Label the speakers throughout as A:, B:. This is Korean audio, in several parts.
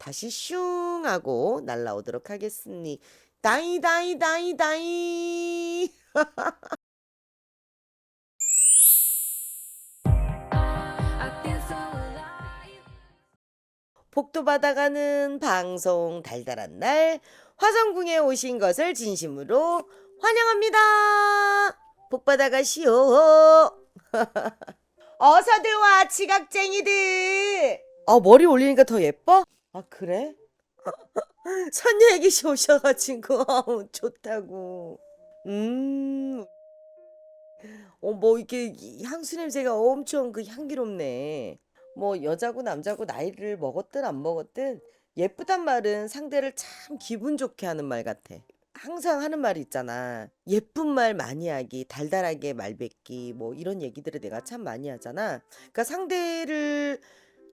A: 다시 슝 하고 날라오도록 하겠습니다. 다이 다이 다이 다이 복도 받아가는 방송 달달한 날 화성궁에 오신 것을 진심으로 환영합니다. 복 받아가시오. 어서 들 와 지각쟁이들. 아 머리 올리니까 더 예뻐? 아 그래? 선녀 애기씨 오셔가지고 아우, 좋다고. 음. 어 뭐 이렇게 이 향수 냄새가 엄청 그 향기롭네. 뭐 여자고 남자고 나이를 먹었든 안 먹었든 예쁘단 말은 상대를 참 기분 좋게 하는 말 같아. 항상 하는 말이 있잖아. 예쁜 말 많이 하기, 달달하게 말 뱉기, 뭐 이런 얘기들을 내가 참 많이 하잖아. 그러니까 상대를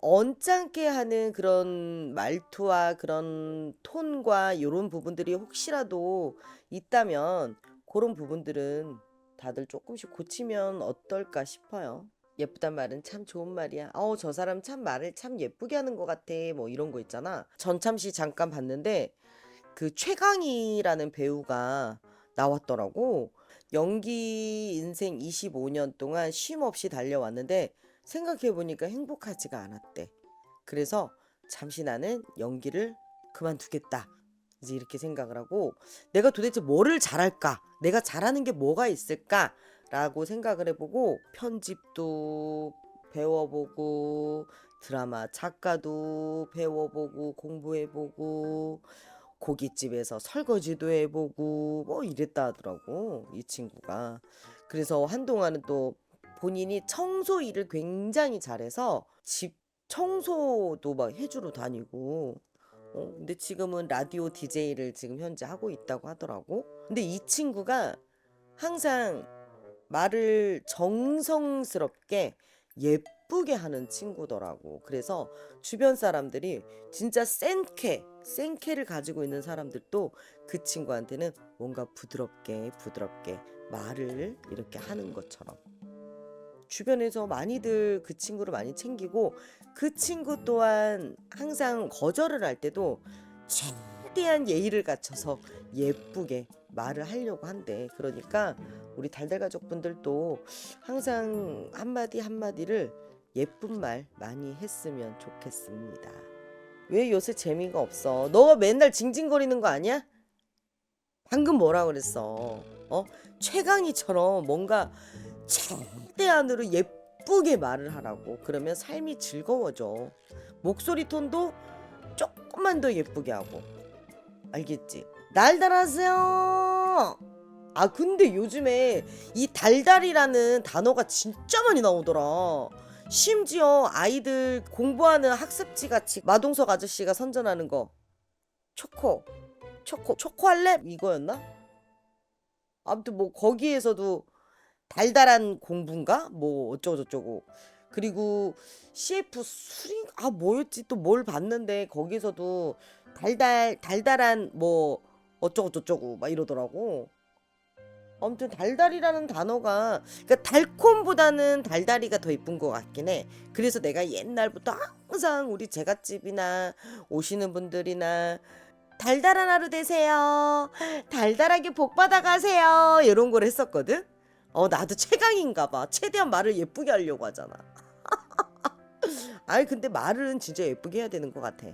A: 언짢게 하는 그런 말투와 그런 톤과 이런 부분들이 혹시라도 있다면 그런 부분들은 다들 조금씩 고치면 어떨까 싶어요. 예쁘단 말은 참 좋은 말이야. 어, 저 사람 참 말을 참 예쁘게 하는 것 같아. 뭐 이런 거 있잖아. 전참시 잠깐 봤는데 그 최강희라는 배우가 나왔더라고. 연기 인생 25년 동안 쉼 없이 달려왔는데 생각해 보니까 행복하지가 않았대. 그래서 잠시 나는 연기를 그만두겠다. 이제 이렇게 생각을 하고 내가 도대체 뭐를 잘할까? 내가 잘하는 게 뭐가 있을까? 라고 생각을 해보고 편집도 배워보고 드라마 작가도 배워보고 공부해보고 고깃집에서 설거지도 해보고 뭐 이랬다 하더라고 이 친구가 그래서 한동안은 또 본인이 청소 일을 굉장히 잘해서 집 청소도 막 해주러 다니고 어, 근데 지금은 라디오 DJ를 지금 현재 하고 있다고 하더라고 근데 이 친구가 항상 말을 정성스럽게 예쁘게 하는 친구더라고. 그래서 주변 사람들이 진짜 센캐, 센캐를 가지고 있는 사람들도 그 친구한테는 뭔가 부드럽게, 부드럽게 말을 이렇게 하는 것처럼. 주변에서 많이들 그 친구를 많이 챙기고 그 친구 또한 항상 거절을 할 때도 최대한 예의를 갖춰서 예쁘게 말을 하려고 한대. 그러니까 우리 달달 가족분들도 항상 한마디 한마디를 예쁜 말 많이 했으면 좋겠습니다. 왜 요새 재미가 없어? 너가 맨날 징징거리는 거 아니야? 방금 뭐라 그랬어? 어? 최강희처럼 뭔가 최대한으로 예쁘게 말을 하라고. 그러면 삶이 즐거워져. 목소리 톤도 조금만 더 예쁘게 하고. 알겠지? 날달하세요. 아 근데 요즘에 이 달달이라는 단어가 진짜 많이 나오더라. 심지어 아이들 공부하는 학습지 같이 마동석 아저씨가 선전하는 거 초코 초코 초코 할래 이거였나? 아무튼 뭐 거기에서도 달달한 공부인가 뭐 어쩌고 저쩌고 그리고 CF 수리 아 뭐였지 또 뭘 봤는데 거기서도 달달 달달한 뭐 어쩌고 저쩌고 막 이러더라고. 아무튼 달달이라는 단어가 그러니까 달콤보다는 달달이가 더 이쁜 것 같긴 해. 그래서 내가 옛날부터 항상 우리 제갓집이나 오시는 분들이나 달달한 하루 되세요. 달달하게 복 받아 가세요. 이런 걸 했었거든. 어 나도 최강인가 봐. 최대한 말을 예쁘게 하려고 하잖아. 아이 근데 말은 진짜 예쁘게 해야 되는 것 같아.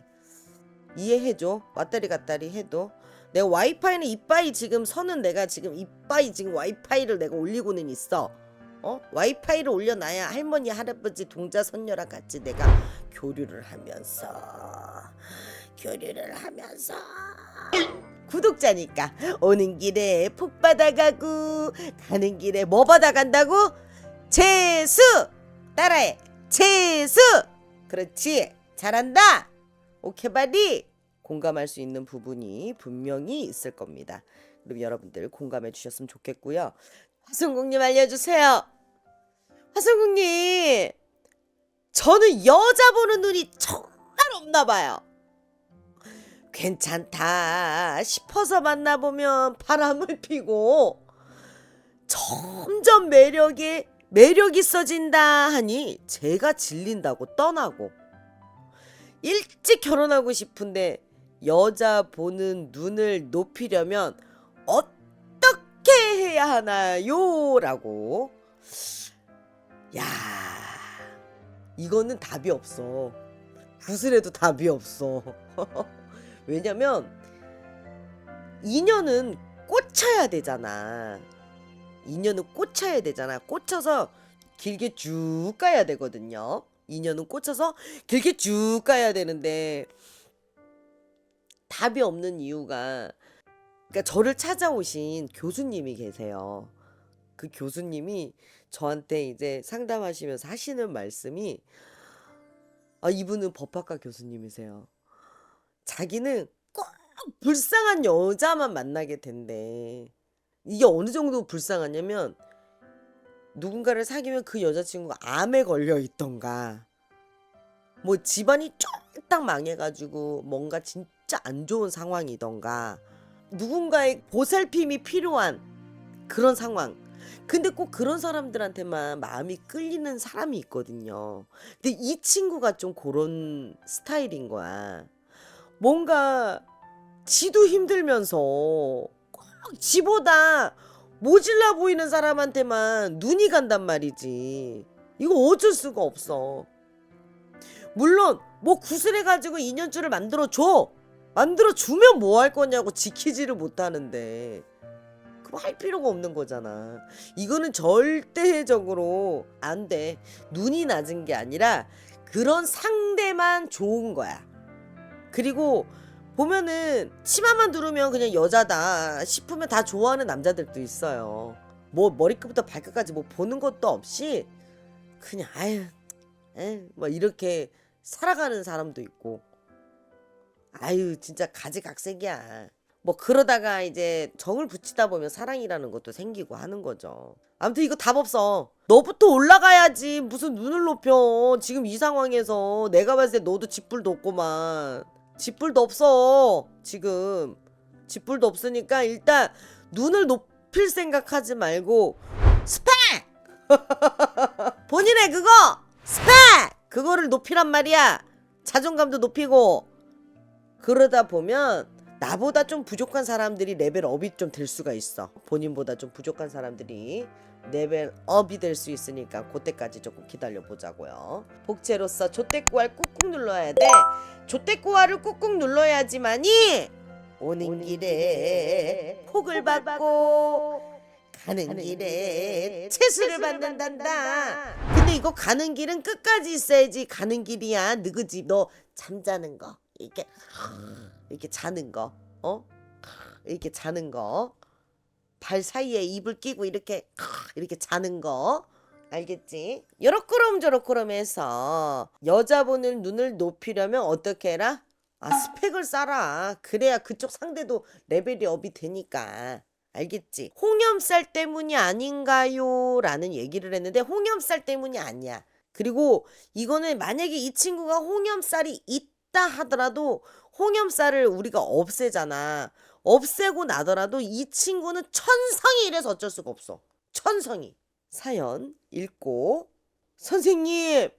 A: 이해해줘. 왔다리 갔다리 해도. 내가 와이파이는 이빠이 지금 선은 내가 지금 이빠이 지금 와이파이를 내가 올리고는 있어. 어? 와이파이를 올려놔야 할머니 할아버지 동자 손녀랑 같이 내가 교류를 하면서 교류를 하면서 구독자니까 오는 길에 복 받아가고 가는 길에 뭐 받아간다고? 재수 따라해 재수 그렇지 잘한다 오케바디 공감할 수 있는 부분이 분명히 있을 겁니다. 그럼 여러분들 공감해 주셨으면 좋겠고요. 화성국님 알려주세요. 화성국님, 저는 여자 보는 눈이 정말 없나 봐요. 괜찮다 싶어서 만나보면 바람을 피고 점점 매력이 매력 있어진다 하니 제가 질린다고 떠나고 일찍 결혼하고 싶은데 여자 보는 눈을 높이려면 어떻게 해야 하나요? 라고. 야, 이거는 답이 없어. 구슬에도 답이 없어. 왜냐면 인연은 꽂혀야 되잖아. 인연은 꽂혀야 되잖아. 꽂혀서 길게 쭉 가야 되거든요. 인연은 꽂혀서 길게 쭉 가야 되는데 답이 없는 이유가 그러니까 저를 찾아오신 교수님이 계세요. 그 교수님이 저한테 이제 상담하시면서 하시는 말씀이 아 이분은 법학과 교수님이세요. 자기는 꼭 불쌍한 여자만 만나게 된대. 이게 어느 정도 불쌍하냐면 누군가를 사귀면 그 여자친구가 암에 걸려 있던가. 뭐 집안이 쫄딱 망해가지고 뭔가 진짜 안 좋은 상황이던가. 누군가의 보살핌이 필요한 그런 상황. 근데 꼭 그런 사람들한테만 마음이 끌리는 사람이 있거든요. 근데 이 친구가 좀 그런 스타일인 거야 뭔가 지도 힘들면서 꼭 지보다 모질라 보이는 사람한테만 눈이 간단 말이지. 이거 어쩔 수가 없어. 물론 뭐 구슬해가지고 인연줄을 만들어 줘. 만들어 주면 뭐 할 거냐고 지키지를 못하는데. 그럼 할 필요가 없는 거잖아. 이거는 절대적으로 안 돼. 눈이 낮은 게 아니라 그런 상대만 좋은 거야. 그리고 보면은 치마만 두르면 그냥 여자다 싶으면 다 좋아하는 남자들도 있어요. 뭐 머리끝부터 발끝까지 뭐 보는 것도 없이 그냥 아유, 에뭐 이렇게 살아가는 사람도 있고 아유 진짜 가지각색이야. 뭐 그러다가 이제 정을 붙이다 보면 사랑이라는 것도 생기고 하는 거죠. 아무튼 이거 답 없어. 너부터 올라가야지. 무슨 눈을 높여. 지금 이 상황에서 내가 봤을 때 너도 짓불도 없고만. 짓불도 없어. 지금. 짓불도 없으니까 일단 눈을 높일 생각하지 말고 스펙! 본인의 그거! 스펙! 그거를 높이란 말이야. 자존감도 높이고. 그러다 보면 나보다 좀 부족한 사람들이 레벨업이 좀 될 수가 있어. 본인보다 좀 부족한 사람들이 레벨업이 될 수 있으니까 그때까지 조금 기다려 보자고요. 복채로서 조대꾸알 꾹꾹 눌러야 돼. 조대꾸알을 꾹꾹 눌러야지만이 오는 길에 복을 받고 가는 길에 채수를 받는단다. 근데 이거 가는 길은 끝까지 있어야지 가는 길이야. 느그지 너 잠자는 거 이렇게 이렇게 자는 거 어? 이렇게 자는 거. 발 사이에 입을 끼고 이렇게 이렇게 자는 거 알겠지? 요렇게럼 저렇게럼 해서 여자분을 눈을 높이려면 어떻게 해라? 아 스펙을 쌓아 그래야 그쪽 상대도 레벨이 업이 되니까 알겠지? 홍염살 때문이 아닌가요? 라는 얘기를 했는데 홍염살 때문이 아니야 그리고 이거는 만약에 이 친구가 홍염살이 있다 하더라도 홍염살을 우리가 없애잖아 없애고 나더라도 이 친구는 천성이 이래서 어쩔 수가 없어. 천성이. 사연 읽고 선생님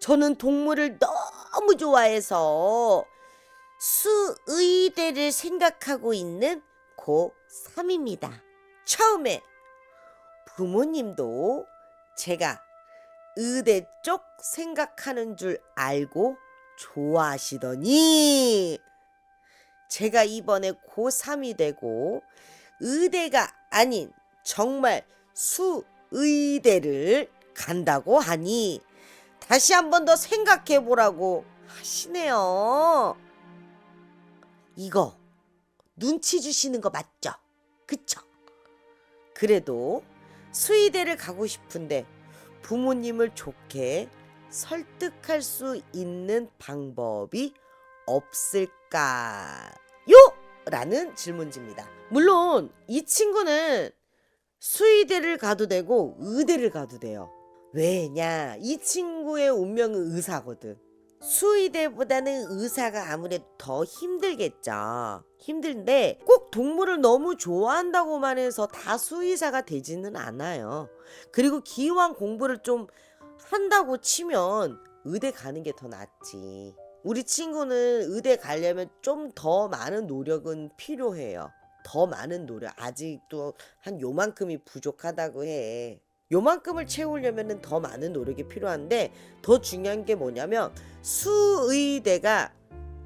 A: 저는 동물을 너무 좋아해서 수의대를 생각하고 있는 고3입니다. 처음에 부모님도 제가 의대 쪽 생각하는 줄 알고 좋아하시더니 제가 이번에 고3이 되고 의대가 아닌 정말 수 의대를 간다고 하니 다시 한 번 더 생각해 보라고 하시네요. 이거 눈치 주시는 거 맞죠? 그쵸? 그래도 수의대를 가고 싶은데 부모님을 좋게 설득할 수 있는 방법이 없을까요? 라는 질문지입니다. 물론 이 친구는 수의대를 가도 되고 의대를 가도 돼요. 왜냐? 이 친구의 운명은 의사거든. 수의대보다는 의사가 아무래도 더 힘들겠죠. 힘든데 꼭 동물을 너무 좋아한다고만 해서 다 수의사가 되지는 않아요. 그리고 기왕 공부를 좀 한다고 치면 의대 가는 게 더 낫지. 우리 친구는 의대 가려면 좀 더 많은 노력은 필요해요. 더 많은 노력. 아직도 한 요만큼이 부족하다고 해. 요만큼을 채우려면 더 많은 노력이 필요한데 더 중요한 게 뭐냐면 수의대가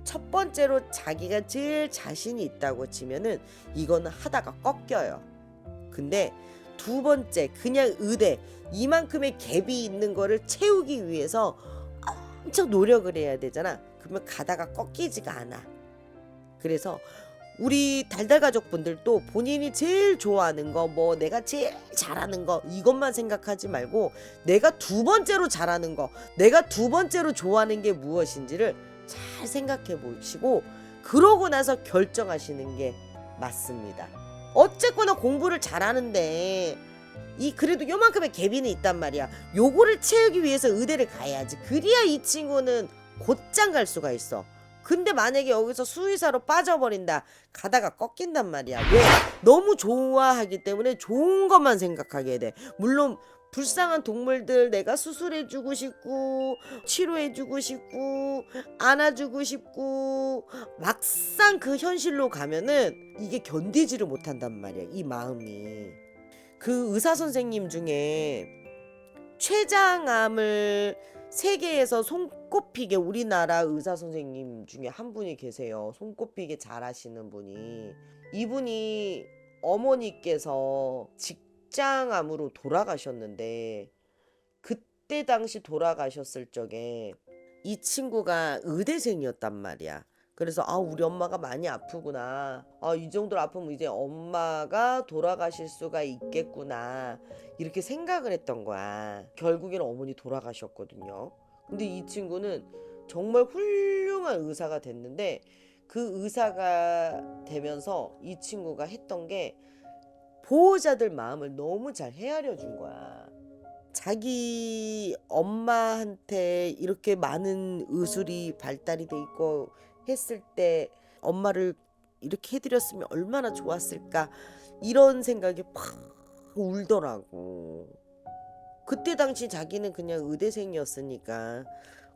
A: 첫 번째로 자기가 제일 자신이 있다고 치면은 이거는 하다가 꺾여요. 근데 두 번째 그냥 의대 이만큼의 갭이 있는 거를 채우기 위해서 엄청 노력을 해야 되잖아. 그러면 가다가 꺾이지가 않아. 그래서 우리 달달 가족 분들도 본인이 제일 좋아하는 거, 뭐 내가 제일 잘하는 거 이것만 생각하지 말고 내가 두 번째로 잘하는 거, 내가 두 번째로 좋아하는 게 무엇인지를 잘 생각해 보시고 그러고 나서 결정하시는 게 맞습니다. 어쨌거나 공부를 잘하는데 이 그래도 요만큼의 갭이 있단 말이야. 요거를 채우기 위해서 의대를 가야지. 그래야 이 친구는 곧장 갈 수가 있어. 근데 만약에 여기서 수의사로 빠져버린다. 가다가 꺾인단 말이야. 왜? 너무 좋아하기 때문에 좋은 것만 생각하게 돼. 물론 불쌍한 동물들 내가 수술해주고 싶고 치료해주고 싶고 안아주고 싶고 막상 그 현실로 가면은 이게 견디지를 못한단 말이야. 이 마음이. 그 의사 선생님 중에 췌장암을 세계에서 손꼽히게 우리나라 의사 선생님 중에 한 분이 계세요. 손꼽히게 잘하시는 분이 이분이 어머니께서 직장암으로 돌아가셨는데 그때 당시 돌아가셨을 적에 이 친구가 의대생이었단 말이야. 그래서 아 우리 엄마가 많이 아프구나. 아 이 정도로 아프면 이제 엄마가 돌아가실 수가 있겠구나. 이렇게 생각을 했던 거야. 결국에는 어머니 돌아가셨거든요. 근데 이 친구는 정말 훌륭한 의사가 됐는데 그 의사가 되면서 이 친구가 했던 게 보호자들 마음을 너무 잘 헤아려 준 거야. 자기 엄마한테 이렇게 많은 의술이 발달이 돼 있고 했을 때 엄마를 이렇게 해드렸으면 얼마나 좋았을까? 이런 생각이 팍 울더라고. 그때 당시 자기는 그냥 의대생이었으니까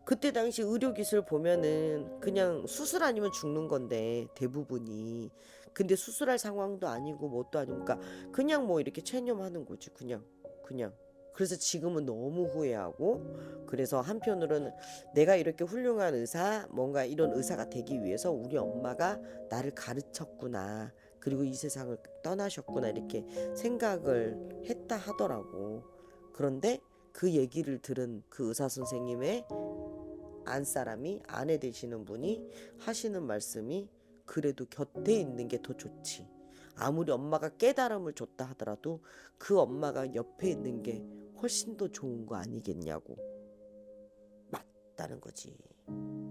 A: 그때 당시 의료기술 보면은 그냥 수술 아니면 죽는 건데 대부분이. 근데 수술할 상황도 아니고 뭣도 아니고. 그러니까 그냥 뭐 이렇게 체념하는 거지 그냥. 그냥 그래서 지금은 너무 후회하고 그래서 한편으로는 내가 이렇게 훌륭한 의사 뭔가 이런 의사가 되기 위해서 우리 엄마가 나를 가르쳤구나. 그리고 이 세상을 떠나셨구나 이렇게 생각을 했다 하더라고. 그런데 그 얘기를 들은 그 의사 선생님의 안 사람이 아내 되시는 분이 하시는 말씀이 그래도 곁에 있는 게 더 좋지. 아무리 엄마가 깨달음을 줬다 하더라도 그 엄마가 옆에 있는 게 훨씬 더 좋은 거 아니겠냐고. 맞다는 거지.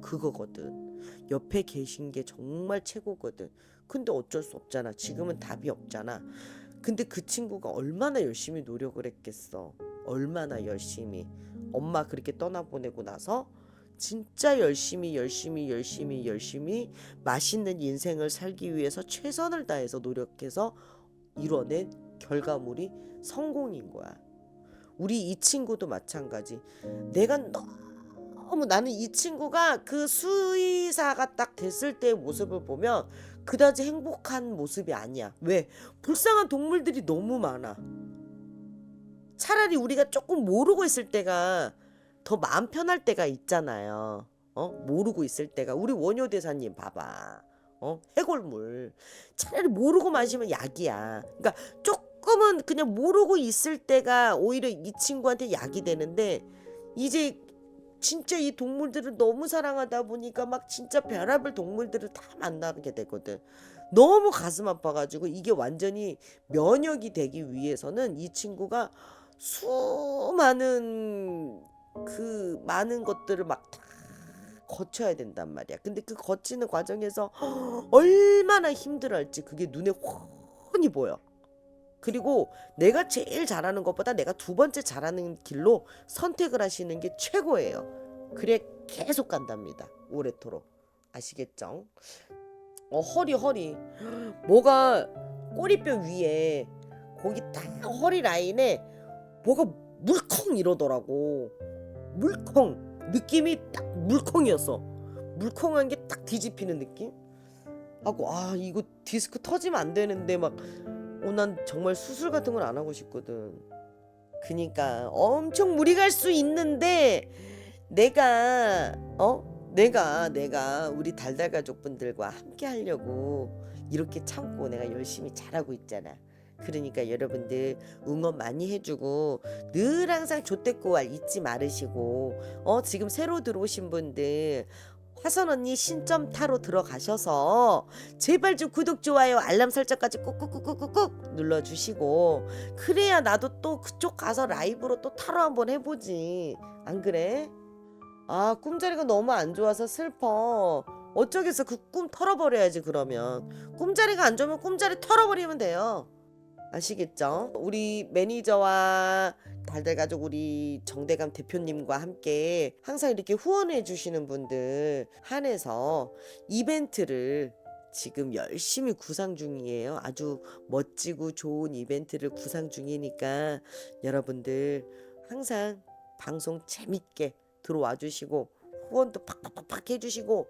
A: 그거거든. 옆에 계신 게 정말 최고거든. 근데 어쩔 수 없잖아. 지금은 답이 없잖아. 근데 그 친구가 얼마나 열심히 노력을 했겠어. 얼마나 열심히. 엄마 그렇게 떠나보내고 나서 진짜 열심히 열심히 열심히 열심히 맛있는 인생을 살기 위해서 최선을 다해서 노력해서 이뤄낸 결과물이 성공인 거야. 우리 이 친구도 마찬가지. 내가 너무 나는 이 친구가 그 수의사가 딱 됐을 때의 모습을 보면 그다지 행복한 모습이 아니야. 왜? 불쌍한 동물들이 너무 많아. 차라리 우리가 조금 모르고 있을 때가 더 마음 편할 때가 있잖아요. 어? 모르고 있을 때가 우리 원효 대사님 봐봐. 어? 해골물. 차라리 모르고 마시면 약이야. 그러니까 조금 은 그냥 모르고 있을 때가 오히려 이 친구한테 약이 되는데 이제 진짜 이 동물들을 너무 사랑하다 보니까 막 진짜 별의별 동물들을 다 만나게 되거든. 너무 가슴 아파가지고 이게 완전히 면역이 되기 위해서는 이 친구가 수많은 그 많은 것들을 막 다 거쳐야 된단 말이야. 근데 그 거치는 과정에서 얼마나 힘들어할지 그게 눈에 훤히 보여. 그리고 내가 제일 잘하는 것보다 내가 두 번째 잘하는 길로 선택을 하시는 게 최고예요. 그래 계속 간답니다. 오래도록 아시겠죠? 어 허리 허리 뭐가 꼬리뼈 위에 거기 딱 허리 라인에 뭐가 물컹 이러더라고. 물컹 느낌이 딱 물컹이었어. 물컹한 게 딱 뒤집히는 느낌? 하고 아 이거 디스크 터지면 안 되는데 막 어, 난 정말 수술 같은 건안 하고 싶거든. 그니까 엄청 무리 갈 수 있는데 내가 어 내가 내가 우리 달달 가족분들과 함께 하려고 이렇게 참고 내가 열심히 잘하고 있잖아. 그러니까 여러분들 응원 많이 해주고 늘 항상 조태꼬알 잊지 말으시고 어 지금 새로 들어오신 분들 화선 언니 신점 타로 들어가셔서 제발 좀 구독 좋아요 알람 설정까지 꾹꾹꾹꾹꾹 눌러주시고 그래야 나도 또 그쪽 가서 라이브로 또 타로 한번 해보지. 안 그래? 아 꿈자리가 너무 안 좋아서 슬퍼. 어쩌겠어? 그 꿈 털어버려야지 그러면. 꿈자리가 안 좋으면 꿈자리 털어버리면 돼요 아시겠죠? 우리 매니저와 달달가족 우리 정대감 대표님과 함께 항상 이렇게 후원해 주시는 분들 한해서 이벤트를 지금 열심히 구상 중이에요. 아주 멋지고 좋은 이벤트를 구상 중이니까 여러분들 항상 방송 재밌게 들어와 주시고 후원도 팍팍팍팍 해주시고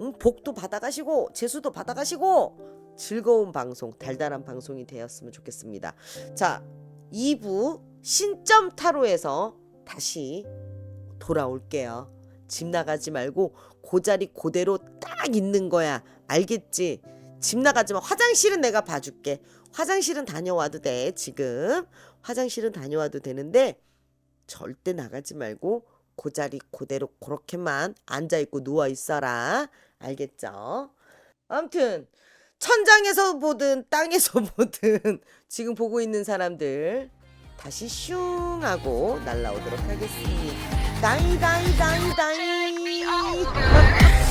A: 음, 복도 받아가시고 재수도 받아가시고 즐거운 방송 달달한 방송이 되었으면 좋겠습니다. 자 2부 신점 타로에서 다시 돌아올게요. 집 나가지 말고 그 자리 그대로 딱 있는 거야. 알겠지? 집 나가지 마. 화장실은 내가 봐줄게. 화장실은 다녀와도 돼. 지금 화장실은 다녀와도 되는데 절대 나가지 말고 그 자리 그대로 그렇게만 앉아 있고 누워 있어라. 알겠죠? 아무튼 천장에서 보든 땅에서 보든 지금 보고 있는 사람들 다시 슝 하고 날라오도록 하겠습니다. 다이 다이 다이 다이.